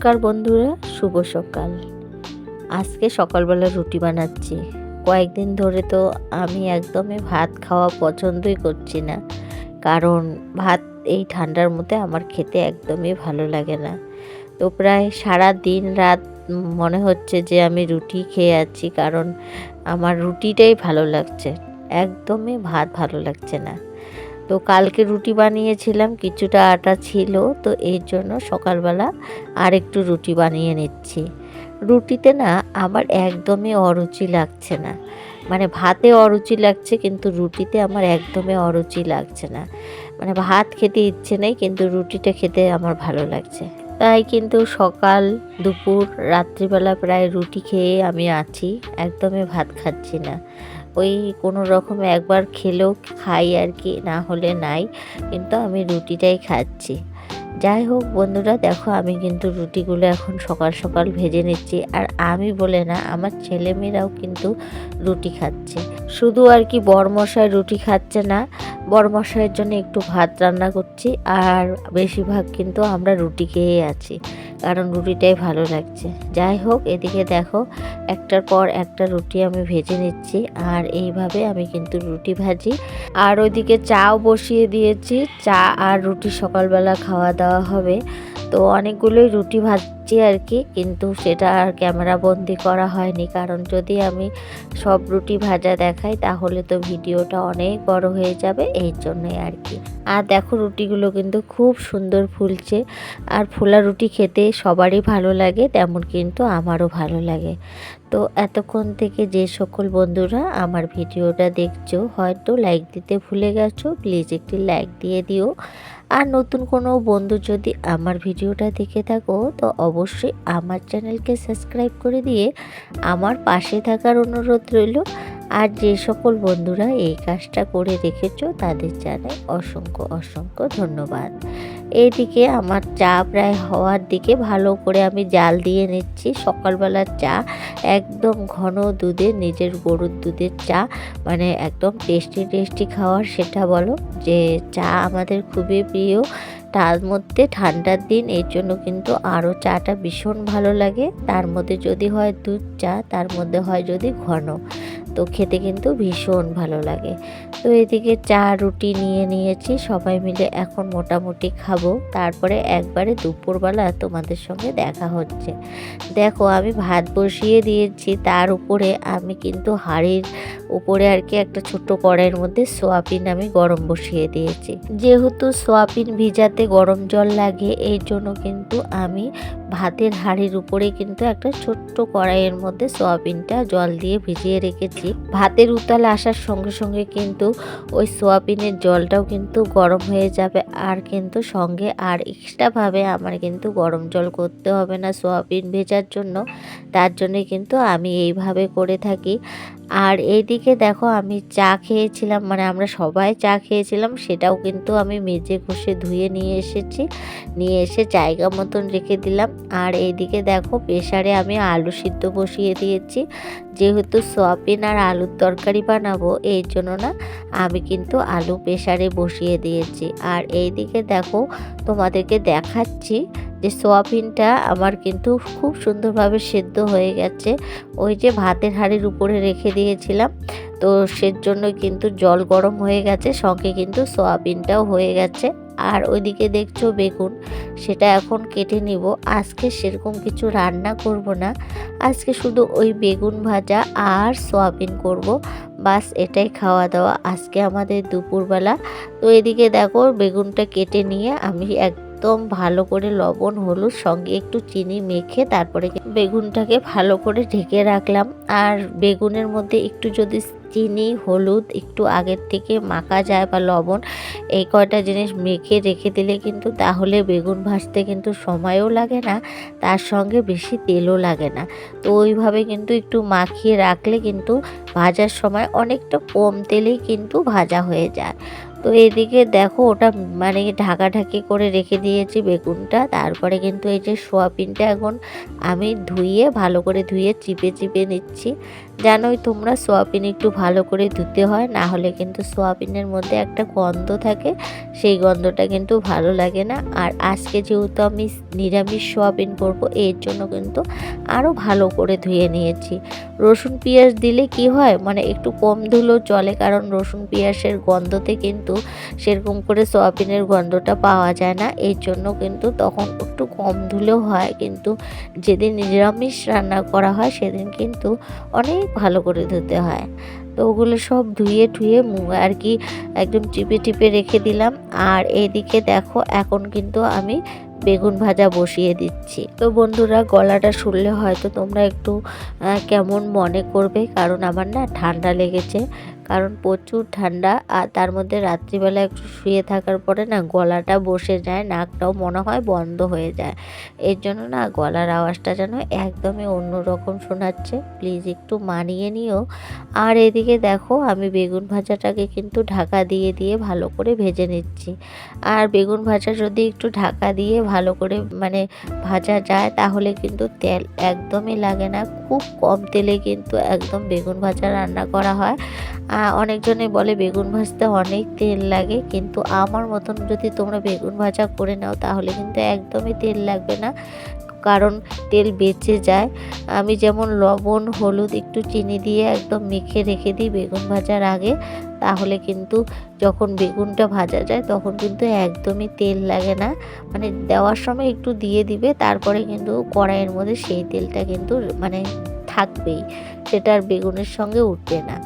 নমস্কার বন্ধুরা, শুভ সকাল। আজকে সকালবেলা রুটি বানাচ্ছি। কয়েকদিন ধরে তো আমি একদমই ভাত খাওয়া পছন্দই করছি না। কারণ ভাত এই ঠান্ডার মধ্যে আমার খেতে একদমই ভালো লাগে না। তো প্রায় সারা দিন রাত মনে হচ্ছে যে আমি রুটি খেয়ে আছি, কারণ আমার রুটিটাই ভালো লাগছে। একদমই ভাত ভালো লাগছে না। তো কালকে রুটি বানিয়েছিলাম, কিছুটা আটা ছিল, তো এর জন্য সকালবেলা আর একটু রুটি বানিয়ে নিচ্ছি। রুটিতে না আমার একদমই অরুচি লাগছে না। মানে ভাতে অরুচি লাগছে, কিন্তু রুটিতে আমার একদমই অরুচি লাগছে না। মানে ভাত খেতে ইচ্ছে নেই, কিন্তু রুটিটা খেতে আমার ভালো লাগছে। তাই কিন্তু সকাল, দুপুর, রাত্রিবেলা প্রায় রুটি খেয়ে আমি আছি, একদমই ভাত খাচ্ছি না। ওই কোনো রকম একবার খেলেও খাই আর কি, না হলে নাই। কিন্তু আমি রুটিটাই খাচ্ছি। যাই হোক বন্ধুরা, দেখো আমি কিন্তু রুটিগুলো এখন সকাল সকাল ভেজে নিচ্ছি। আর আমি বলে না, আমার ছেলেমেয়েরাও কিন্তু রুটি খাচ্ছে। শুধু আর কি বরমশাই রুটি খাচ্ছে না, বরমশাইয়ের জন্য একটু ভাত রান্না করছি। আর বেশিরভাগ কিন্তু আমরা রুটি খেয়েই আছি। কারণ রুটিটাই ভালো লাগছে। যাই হোক, এদিকে দেখো, একটার পর একটা রুটি আমি ভেজে নিচ্ছি, আর এইভাবে আমি কিন্তু রুটি ভাজি। আর ওইদিকে চাও বসিয়ে দিয়েছি, চা আর রুটি সকালবেলা খাওয়া দাওয়া হবে। তো অনেকগুলোই রুটি ভাজছি আর কি, কিন্তু সেটা আর ক্যামেরা বন্দি করা হয়নি। কারণ যদি আমি সব রুটি ভাজা দেখাই, তাহলে তো ভিডিওটা অনেক বড় হয়ে যাবে, এই জন্যই আর কি। আর দেখো রুটিগুলো কিন্তু খুব সুন্দর ফুলছে, আর ফোলা রুটি খেতে সবারই ভালো লাগে, তেমন কিন্তু আমারও ভালো লাগে। তো এতক্ষণ থেকে যে সকল বন্ধুরা আমার ভিডিওটা দেখছ, হয়তো লাইক দিতে ভুলে গেছো প্লিজ একটি লাইক দিয়ে দিও। আর নতুন কোনো বন্ধু যদি আমার ভিডিওটা দেখে থাকো, তো অবশ্যই আমার চ্যানেলকে সাবস্ক্রাইব করে দিয়ে আমার পাশে থাকার অনুরোধ রইল। আর যে সকল বন্ধুরা এই কাজটা করে রেখেছো তাদের জানাই অসংখ্য অসংখ্য ধন্যবাদ। এইদিকে আমার চা প্রায় হওয়ার দিকে ভালো করে আমি জাল দিয়ে নিচ্ছি। সকালবেলার চা, একদম ঘন দুধে, নিজের গরুর দুধের চা মানে একদম টেস্টি টেস্টি খাওয়ার সেটা বলো, যে চা আমাদের খুবই প্রিয়। তার মধ্যে ঠান্ডার দিন, এর জন্য কিন্তু আরও চাটা ভীষণ ভালো লাগে। তার মধ্যে যদি হয় দুধ চা, তার মধ্যে হয় যদি ঘন। তো খেতে কিন্তু ভীষণ ভালো লাগে। তো এদিকে চা, রুটি নিয়ে নিয়েছি, সবাই মিলে এখন মোটামুটি খাব। তারপরে একবারে দুপুরবেলা তোমাদের সঙ্গে দেখা হচ্ছে। দেখো, আমি ভাত বসিয়ে দিয়েছি, তার উপরে আমি কিন্তু হাঁড়ির উপরে আর কি একটা ছোট্ট কড়াইয়ের মধ্যে সোয়াবিন আমি গরম বসিয়ে দিয়েছি। যেহেতু সোয়াবিন ভিজাতে গরম জল লাগে এই জন্য কিন্তু আমি ভাতের হাঁড়ির উপরে কিন্তু একটা ছোট্ট কড়াইয়ের মধ্যে সোয়াবিনটা জল দিয়ে ভিজিয়ে রেখেছি। ভাতের উতাল আসার সঙ্গে সঙ্গে কিন্তু ওই সোয়াবিনের জলটাও কিন্তু গরম হয়ে যাবে আর কিন্তু সঙ্গে আর এক্সট্রাভাবে আমার কিন্তু গরম জল করতে হবে না সোয়াবিন ভেজার জন্য। তার জন্যে কিন্তু আমি এইভাবে করে থাকি। আর এইদিকে দেখো আমি চা খেয়েছিলাম মানে আমরা সবাই চা খেয়েছিলাম, সেটাও কিন্তু আমি মেজে ঘষে ধুয়ে নিয়ে এসেছি, নিয়ে এসে জায়গা মতন রেখে দিলাম। আর এইদিকে দেখো প্রেশারে আমি আলু সিদ্ধ বসিয়ে দিয়েছি, যেহেতু সয়াবিন আর আলুর তরকারি বানাবো, এই জন্য না আমি কিন্তু আলু প্রেশারে বসিয়ে দিয়েছি। আর এইদিকে দেখো তোমাদেরকে দেখাচ্ছি যে সোয়াবিনটা আমার কিন্তু খুব সুন্দরভাবে সেদ্ধ হয়ে গেছে। ওই যে ভাতের হাঁড়ির উপরে রেখে দিয়েছিলাম। তো সের জন্য কিন্তু জল গরম হয়ে গেছে, সঙ্গে কিন্তু সোয়াবিনটাও হয়ে গেছে। আর ওইদিকে দেখছ বেগুন, সেটা এখন কেটে নিব। আজকে সেরকম কিছু রান্না করব না। আজকে শুধু ওই বেগুন ভাজা আর সোয়াবিন করব। বাস এটাই খাওয়া দাওয়া। আজকে আমাদের দুপুরবেলা। তো এদিকে দেখো বেগুনটা কেটে নিয়ে আমি একদম ভালো করে লবণ, হলুদ, সঙ্গে একটু চিনি মেখে তারপরে বেগুনটাকে ভালো করে ঢেকে রাখলাম। আর বেগুনের মধ্যে একটু যদি চিনি, হলুদ একটু আগের থেকে মাখা যায় বা লবণ, এই কয়টা জিনিস মেখে রেখে দিলে কিন্তু তাহলে বেগুন ভাজতে কিন্তু সময়ও লাগে না, তার সঙ্গে বেশি তেলও লাগে না। তো ওইভাবে কিন্তু একটু মাখিয়ে রাখলে কিন্তু ভাজার সময় অনেকটা কম তেলেই কিন্তু ভাজা হয়ে যায়। তো এদিকে দেখো ওটা মানে ঢাকাঢাকি করে রেখে দিয়েছি বেগুনটা। তারপরে কিন্তু এই যে সোয়াবিনটা এখন আমি ধুইয়ে ভালো করে ধুয়ে, চিপে চিপে নিচ্ছি। জানোই তোমরা সোয়াবিন একটু ভালো করে ধুতে হয়, না হলে কিন্তু সোয়াবিনের মধ্যে একটা গন্ধ থাকে, সেই গন্ধটা কিন্তু ভালো লাগে না। আর আজকে যেহেতু আমি নিরামিষ সোয়াবিন করব, এর জন্য কিন্তু আরও ভালো করে ধুয়ে নিয়েছি। রসুন পেঁয়াজ দিলে কি হয় মানে একটু কম ধুলেও চলে, কারণ রসুন পেঁয়াজের গন্ধতে কিন্তু সেরকম করে সোয়াবিনের গন্ধটা পাওয়া যায় না। এর জন্য কিন্তু তখন একটু কম ধুলেও হয়, কিন্তু যেদিন নিরামিষ রান্না করা হয়, সেদিন কিন্তু অনেক ভালো করে ধুতে হয়। তো ওগুলো সব ধুয়ে ঠুয়ে আর কি একদম টিপে টিপে রেখে দিলাম। আর এদিকে দেখো, এখন কিন্তু আমি বেগুন ভাজা বসিয়ে দিচ্ছি। তো বন্ধুরা, গলাটা শুনলে হয়তো তোমরা একটু কেমন মনে করবে? কারণ আমার না ঠান্ডা লেগেছে। কারণ প্রচুর ঠান্ডা আর তার মধ্যে রাত্রিবেলা একটু শুয়ে থাকার পরে না গলাটা বসে যায়, নাকটাও মনে হয় বন্ধ হয়ে যায়। এর জন্য না গলার আওয়াজটা যেন একদমই অন্যরকম শোনাচ্ছে। প্লিজ একটু মানিয়ে নিও। আর এদিকে দেখো আমি বেগুন ভাজাটাকে কিন্তু ঢাকা দিয়ে দিয়ে ভালো করে ভেজে নিচ্ছি। আর বেগুন ভাজা যদি একটু ঢাকা দিয়ে ভালো করে মানে ভাজা যায় তাহলে কিন্তু তেল একদমই লাগে না। খুব কম তেলে কিন্তু একদম বেগুন ভাজা রান্না করা হয়। অনেকজনে বলে বেগুন ভাজতে অনেক তেল লাগে, কিন্তু আমার মতন যদি তোমরা বেগুন ভাজা করে নাও, তাহলে কিন্তু একদমই তেল লাগবে না। কারণ তেল বেঁচে যায়। আমি যেমন লবণ, হলুদ একটু চিনি দিয়ে একদম মেখে রেখে দিই বেগুন ভাজার আগে। তাহলে কিন্তু যখন বেগুনটা ভাজা যায় তখন কিন্তু একদমই তেল লাগে না। মানে দেওয়ার সময় একটু দিয়ে দিবে, তারপরে কিন্তু কড়াইয়ের মধ্যে সেই তেলটা কিন্তু মানে থাকবেই। সেটা আর বেগুনের সঙ্গে উঠবে না।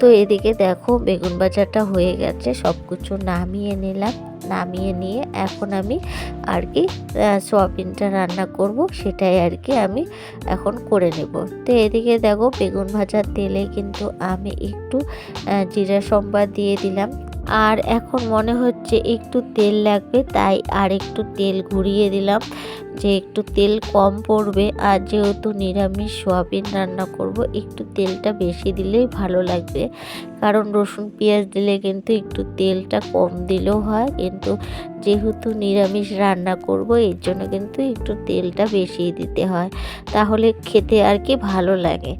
তো এদিকে দেখো বেগুন বাজারটা হয়ে গেছে সব কিছু নামিয়ে নিলাম। নামিয়ে নিয়ে এখন আমি আর কি সোয়াবিনটা রান্না করব, সেটাই আর কি আমি এখন করে নেব। তো এদিকে দেখো বেগুন ভাজার তেলে কিন্তু আমি একটু জিরা সম্বাদ দিয়ে দিলাম। আর এখন মনে হচ্ছে একটু তেল লাগবে, তাই আর একটু তেল ঘুরিয়ে দিলাম যে একটু তেল কম পড়বে আর যেহেতু নিরামিষ সোয়াবিন রান্না করব, একটু তেলটা বেশি দিলেই ভালো লাগবে। কারণ রসুন, পেঁয়াজ দিলে কিন্তু একটু তেলটা কম দিলেও হয়, কিন্তু যেহেতু নিরামিষ রান্না করব, এর জন্য কিন্তু একটু তেলটা বেশি দিতে হয়, তাহলে খেতে আর কি ভালো লাগে।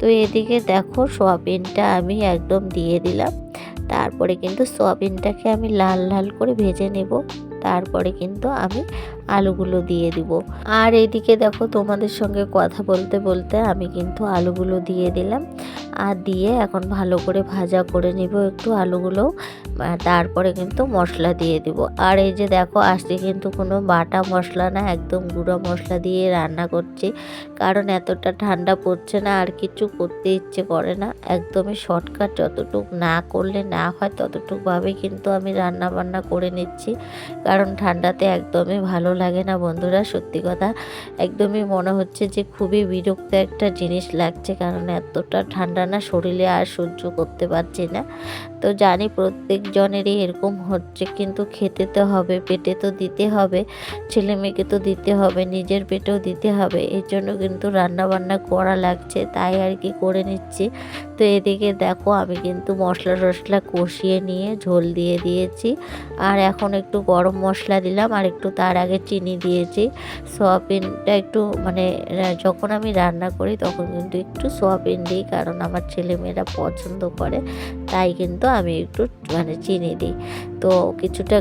তো এদিকে দেখো, সোয়াবিনটা আমি একদম দিয়ে দিলাম। তারপরে কিন্তু সোয়াবিনটাকে আমি লাল লাল করে ভেজে নেব। তারপরে কিন্তু আমি আলুগুলো দিয়ে দিব। আর এদিকে দেখো তোমাদের সঙ্গে কথা বলতে বলতে আমি কিন্তু আলুগুলো দিয়ে দিলাম। আর দিয়ে এখন ভালো করে ভাজা করে নেব একটু আলুগুলো তারপরে কিন্তু মশলা দিয়ে দিব। আর এই যে দেখো, আজকে কিন্তু কোনো বাটা মশলা না, একদম গুঁড়ো মশলা দিয়ে রান্না করছি। কারণ এতটা ঠান্ডা পড়ছে না, আর কিছু করতে ইচ্ছে করে না। একদমই শর্টকাট, যতটুক না করলে না হয় ততটুকভাবে কিন্তু আমি রান্না বান্না করে নিচ্ছি। কারণ ঠান্ডাতে একদমই ভালো লাগে না বন্ধুরা, সত্যি কথা। একদমই মনে হচ্ছে যে খুবই বিরক্ত একটা জিনিস লাগছে, কারণ এতটা ঠান্ডা না, শরীরে আর সহ্য করতে পারছি না। তো জানি প্রত্যেক জনেরই এরকম হচ্ছে, কিন্তু খেতে তো হবে, পেটে তো দিতে হবে, ছেলে মেয়েকে তো দিতে হবে, নিজের পেটেও দিতে হবে, এর জন্য কিন্তু রান্না বান্না করা লাগছে, তাই আর কি করে নিচ্ছি। তো এদিকে দেখো আমি কিন্তু মশলা টশলা কষিয়ে নিয়ে ঝোল দিয়ে দিয়েছি। আর এখন একটু গরম মশলা দিলাম আর একটু তার আগে চিনি দিয়েছি। সোয়াবিনটা একটু মানে যখন আমি রান্না করি তখন কিন্তু একটু সোয়াবিন দিই কারণ আমার ছেলেমেয়েরা পছন্দ করে, তাই কিন্তু আমি একটু মানে চিনি দিই। তো কিছুটা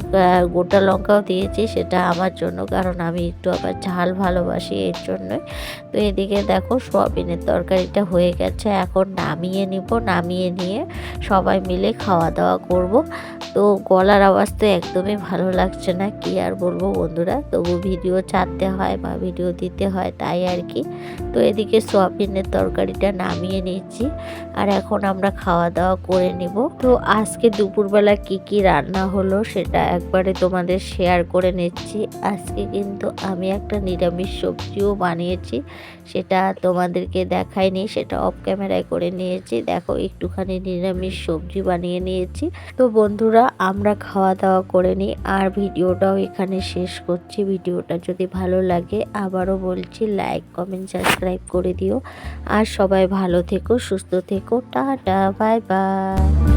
গোটা লঙ্কাও দিয়েছি সেটা আমার জন্য, কারণ আমি একটু আবার ঝাল ভালোবাসি এর জন্যই। তো এদিকে দেখো সোয়াবিনের তরকারিটা হয়ে গেছে, এখন নামিয়ে নিব, নামিয়ে নিয়ে সবাই মিলে খাওয়া দাওয়া করব। তো গলার আওয়াজ তো একদমই ভালো লাগছে না, কি আর বলব বন্ধুরা? তবু ভিডিও ছাড়তে হয় বা ভিডিও দিতে হয় তাই আর কি। তো এদিকে সোয়াবিনের তরকারিটা নামিয়ে নিচ্ছি আর এখন আমরা খাওয়া দাওয়া করে নিব। তো আজকে দুপুরবেলা কি কি রান্না হলো সেটা একবারে তোমাদের শেয়ার করে নিচ্ছি। আজকে কিন্তু আমি একটা নিরামিষ সবজিও বানিয়েছি, সেটা তোমাদেরকে দেখাইনি, সেটা অফ ক্যামেরায় করে নিয়েছি। দেখো একটুখানি নিরামিষ সবজি বানিয়ে নিয়েছি। তো বন্ধুরা আমরা খাওয়া দাওয়া করে নিই। আর ভিডিওটাও এখানে শেষ করছি। ভিডিওটা যদি ভালো লাগে, আবারও বলছি লাইক কমেন্ট সাবস্ক্রাইব করে দিও। আর সবাই ভালো থেকো, সুস্থ থেকো। Tata bye bye